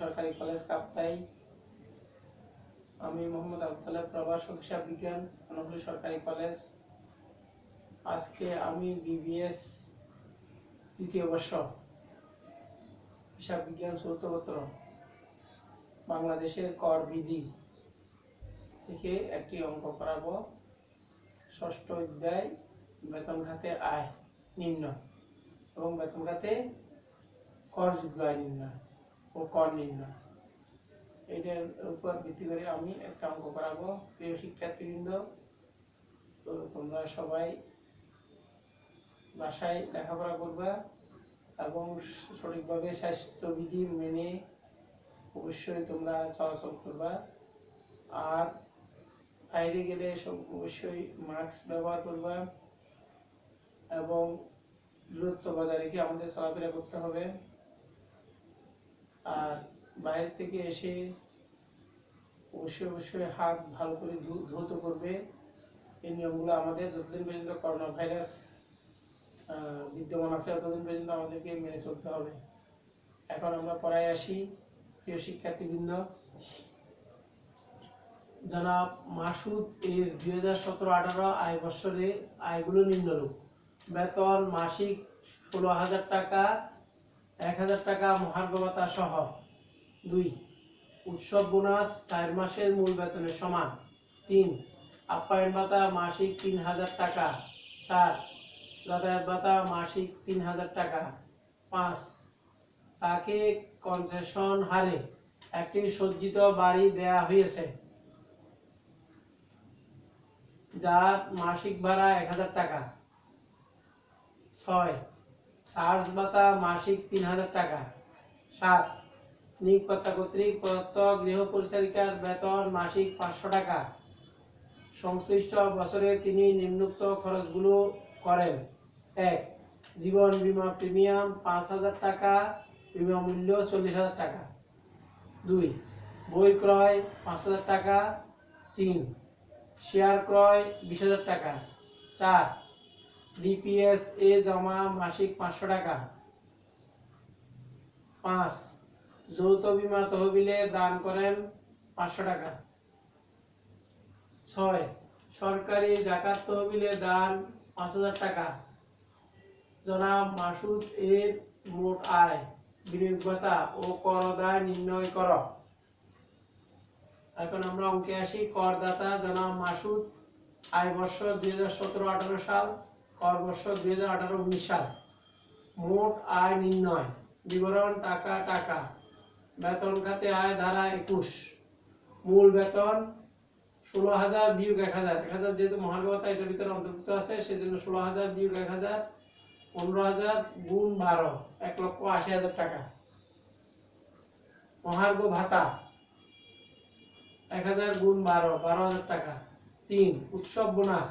সরকারি কলেজ কাপ্তাই। আমি মোহাম্মদ প্রভাষক হিসাব বিজ্ঞান সরকারি কলেজ। আজকে আমি বিবিএস দ্বিতীয় বর্ষ হিসাব বিজ্ঞান বাংলাদেশের কর বিধি থেকে একটি অঙ্ক করাবো। ষষ্ঠ অধ্যায়, বেতন খাতে আয়, নিম্ন এবং বেতন খাতে করযোগ্য আয় নির্ণয় ও কর নির্ণয় এটার উপর ভিত্তি করে আমি একটা অঙ্ক করাবো। প্রিয় শিক্ষার্থীবৃন্দ, তো তোমরা সবাই বাসায় লেখাপড়া করবা এবং সঠিকভাবে স্বাস্থ্যবিধি মেনে অবশ্যই তোমরা চলাচল করবা। আর বাইরে গেলে সব অবশ্যই মাস্ক ব্যবহার করবা এবং দূরত্ব বজায় রেখে আমাদের চলাফেরা করতে হবে। আর বাইরে থেকে এসে অবশ্যই অবশ্যই হাত ভালো করে ধৌত করবে। এই নিয়মগুলো আমাদের যতদিন পর্যন্ত করোনা ভাইরাস বিদ্যমান আছে, ততদিন পর্যন্ত আমাদেরকে মেনে চলতে হবে। এখন আমরা পড়ায় আসি, প্রিয় শিক্ষার্থীবৃন্দ। জনাব মাসুদ এর দুই হাজার সতেরো আঠারো আয় বৎসরে আয়গুলো নিম্নরূপ। বেতন মাসিক ষোলো হাজার টাকা এক হাজার টাকা মহার্ঘ সহ। দুই, উৎসব বোনাস চার মাসের মূল বেতনের সমান। তিন, আপ্যায়ন ভাতা মাসিক তিন হাজার টাকা। চার, যাতায়াত ভাতা মাসিক তিন হাজার টাকা। পাঁচ, তাকে কনসেশন হারে একটি সজ্জিত বাড়ি দেয়া হয়েছে। যার মাসিক ভাড়া এক হাজার টাকা। ছয় চার্জ ভাতা মাসিক তিন হাজার টাকা। সাত, নিয়োগকর্তা কর্তৃক প্রদত্ত গৃহ পরিচারিকার বেতন মাসিক পাঁচশো টাকা। সংশ্লিষ্ট বছরে তিনি নিম্নোক্ত খরচগুলো করেন। এক, জীবন বীমা প্রিমিয়াম পাঁচ হাজার টাকা, বিমা মূল্য চল্লিশ হাজার টাকা। দুই, বই ক্রয় পাঁচ হাজার টাকা। তিন, শেয়ার ক্রয় বিশ হাজার টাকা। চার ডিপিএস এ জমা মাসিক পাঁচশো টাকা। পাঁচ, যৌথ বীমা তহবিলে দান করেন পাঁচশো টাকা। ছয়, সরকারি জাকাত তহবিলে দান পাঁচ হাজার টাকা। জনাব মাসুদ এর মোট আয়, বিনিয়োগ ভাতা ও করদায় নির্ণয় কর। এখন আমরা অঙ্কে আসি, করদাতা জনাব মাসুদ আয় বর্ষ দুই হাজার সতেরো আঠারো সাল কর দুই হাজার আঠারো উনিশ সাল। মোট আয় নির্ণয়। বিবরণ টাকা টাকা। বেতন খাতে আয় ধারা একুশ। মূল বেতন ষোলো হাজার বিয়োগ এক হাজার। এক হাজার যেহেতু মহার্ঘ এটার ভিতরে অন্তর্ভুক্ত আছে, সেজন্য ষোলো হাজার বিয়োগ এক হাজার, পনেরো হাজার গুণ বারো, এক লক্ষ আশি হাজার টাকা। মহার্ঘ ভাতা, এক হাজার গুণ বারো বারো হাজার টাকা। তিন, উৎসব বোনাস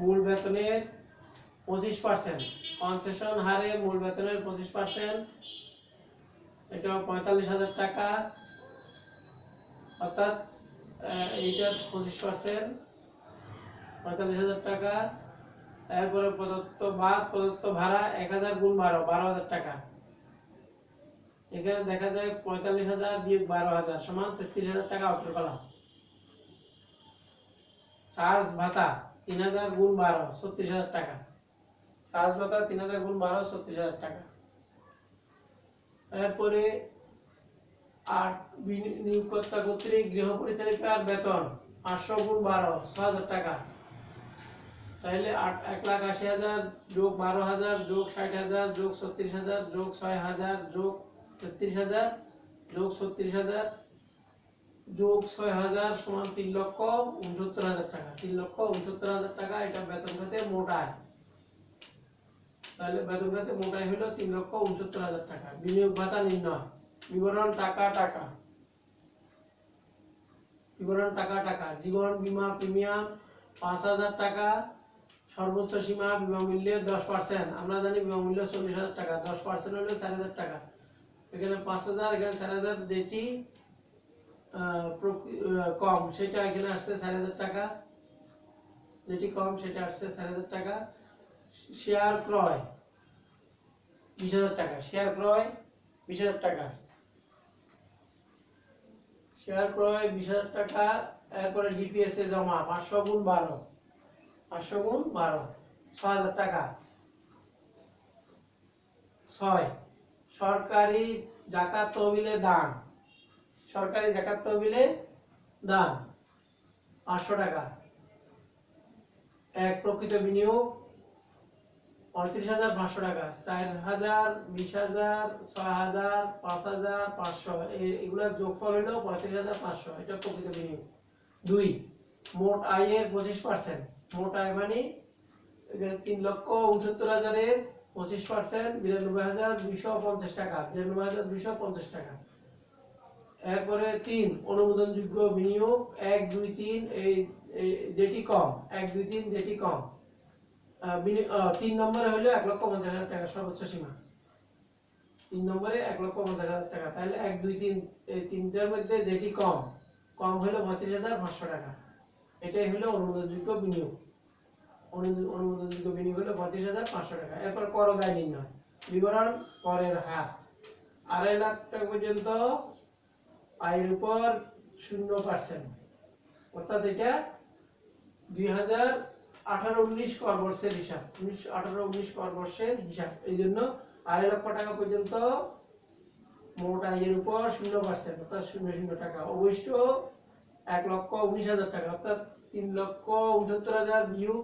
মূল বেতনের পঁচিশ পার্সেন্ট কনসেশন হারে মূল বেতনের পঁচিশ পার্সেন্ট এটা পঁয়তাল্লিশ হাজার টাকা। অর্থাৎ এইটার পঁচিশ পার্সেন্ট পঁয়তাল্লিশ হাজার টাকা। এরপরে প্রদত্ত বাদ, প্রদত্ত ভাড়া এক হাজার গুণ বারো বারো হাজার টাকা। এখানে দেখা যায় পঁয়তাল্লিশ হাজার বিয়োগ বারো হাজার সমান তেত্রিশ হাজার টাকা কলাম চার্জ ভাতা। তিন হাজার গুণ বারো, ছত্রিশ হাজার টাকা। চার্জ ভাতা তিন হাজার গুণ বারো, ছত্রিশ হাজার টাকা। এরপরে আট নিয়োগকর্তা কর্তৃক গৃহ পরিচারিকার বেতন পাঁচশো গুণ বারো, ছ হাজার টাকা। তাহলে আট, এক লাখ আশি হাজার যোগ বারো হাজার, যোগ ষাট হাজার, যোগ ছত্রিশ হাজার, যোগ ছয় হাজার, যোগ তেত্রিশ হাজার, যোগ ছত্রিশ হাজার যোগ ছয় হাজার সমান তিন লক্ষ উনসত্তর হাজার টাকা। তিন লক্ষ উনসত্তর হাজার টাকা, এটা বেতন খাতে মোট তাহলে বেতন খাতে মোটাই হলো তিন লক্ষ উনসত্তর হাজার টাকা। বিনিয়োগ ভাতা নির্ণয়। বিবরণ টাকা টাকা। বিবরণ টাকা টাকা। জীবন বীমা প্রিমিয়াম পাঁচ হাজার টাকা, সর্বোচ্চ সীমা বিমা মূল্যের দশ পার্সেন্ট। আমরা জানি বিমা মূল্য চল্লিশ হাজার টাকা, দশ পার্সেন্ট হলে চার হাজার টাকা। এখানে পাঁচ হাজার, এখানে চার হাজার, যেটি কম, সেটা এখানে আসছে চার হাজার টাকা। যেটি কম, সেটা আসছে চার হাজার টাকা। শেয়ার ক্রয়, বিশ হাজার টাকা। শেয়ার ক্রয়, বিশ হাজার টাকা। শেয়ার ক্রয়, বিশ হাজার টাকা, এরপরে ডিপিএস এ জমা, পাঁচশো গুণ বারো। পাঁচশো গুণ বারো, ছ হাজার টাকা। ছয়, সরকারি জাকাত তহবিলে দান। সরকারি জাকাত তহবিলে দান, পাঁচশো টাকা। এক প্রকৃত বিনিয়োগ, পঁয়ত্রিশ হাজার পাঁচশো টাকা, চার হাজার, বিশ হাজার, ছয় হাজার, পাঁচ হাজার, পাঁচশো। এগুলোর যোগফল হলো পঁয়ত্রিশ হাজার পাঁচশো। এটা প্রকৃত বিনিয়োগ। দুই, মোট আয়ের পঁচিশ পার্সেন্ট। মোট আয় মানে তিন লক্ষ উনসত্তর হাজারের পঁচিশ পার্সেন্ট, বিরানব্বই হাজার দুইশো পঞ্চাশ টাকা, বিরানব্বই হাজার দুইশো পঞ্চাশ টাকা। এরপরে তিন, অনুমোদনযোগ্য বিনিয়োগ, এক, দুই, তিন, এই যেটি কম, এক, দুই, তিন, যেটি কম। তিন নম্বরে হলো এক লক্ষ পঞ্চাশ হাজার টাকা সর্বোচ্চ সীমা। তিন নম্বরে এক লক্ষ পঞ্চাশ হাজার টাকা তাহলে এক, দুই, তিন, এই তিনটার মধ্যে যেটি কম কম হলো পঁয়ত্রিশ হাজার পাঁচশো টাকা। এটাই হলো অনুমোদনযোগ্য বিনিয়োগ। অনু- অনুমোদনযোগ্য বিনিয়োগ হলো পঁয়ত্রিশ হাজার পাঁচশো টাকা। এরপর কর দায় নির্ণয়। বিবরণ করের হার। আড়াই লাখ টাকা পর্যন্ত আয়ের উপর শূন্য পার্সেন্ট অর্থাৎ এটা দুই হাজার আঠারো উনিশ কর বর্ষের হিসাব। উনিশ আঠারো উনিশ কর বর্ষের হিসাব। এই জন্য আড়াই লক্ষ টাকা পর্যন্ত মোট আয়ের উপর শূন্য পার্সেন্ট অর্থাৎ শূন্য শূন্য টাকা। অবশিষ্ট এক লক্ষ উনিশ হাজার টাকা, অর্থাৎ তিন লক্ষ উনসত্তর হাজার বিয়োগ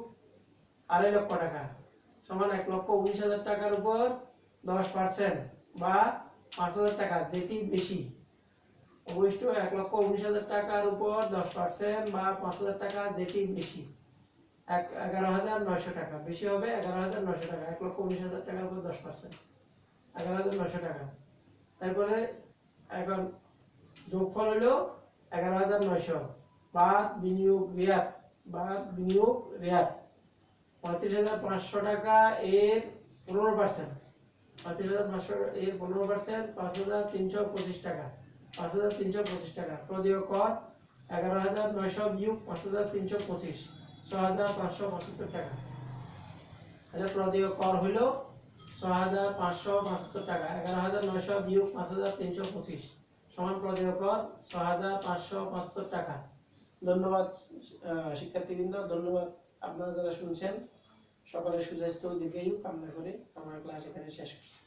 আড়াই লক্ষ টাকা। সমান এক লক্ষ উনিশ হাজার টাকার উপর দশ পার্সেন্ট বা পাঁচ হাজার টাকা, যেটি বেশি। অবশিষ্ট এক লক্ষ উনিশ হাজার টাকার উপর দশ পার্সেন্ট বা পাঁচ হাজার টাকা যেটি বেশি। এগারো হাজার নয়শো টাকা। বেশি হবে এগারো হাজার নয়শো টাকা। এক লক্ষ উনিশ হাজার টাকার উপর দশ পার্সেন্ট এগারো হাজার নয়শো টাকা। তারপরে এখন যোগফল হলো এগারো হাজার নয়শো বাদ বিনিয়োগ রেয়াত। বাদ বিনিয়োগ রেয়াত। পঁয়ত্রিশ হাজার পাঁচশো টাকা এর পনেরো পার্সেন্ট পঁয়ত্রিশ হাজার পাঁচশো এর পনেরো পার্সেন্ট পাঁচ হাজার তিনশো পঁচিশ টাকা। পাঁচ হাজার তিনশো পঁচিশ টাকা। প্রদেয় কর এগারো হাজার নয়শো বিয়োগ পাঁচ হাজার তিনশো পঁচিশ ছ হাজার পাঁচশো পঁচাত্তর টাকা। তাহলে প্রদেয় কর হইল ছ হাজার পাঁচশো পঁচাত্তর টাকা, এগারো হাজার নয়শো বিয়োগ পাঁচ হাজার তিনশো পঁচিশ। সমান প্রদেয় কর ছ হাজার পাঁচশো পঁচাত্তর টাকা। ধন্যবাদ শিক্ষার্থীবৃন্দ, ধন্যবাদ আপনারা যারা শুনছেন। সকলের সুস্বাস্থ্য, দীর্ঘায়ু কামনা করে আমার ক্লাস এখানে শেষ করছি।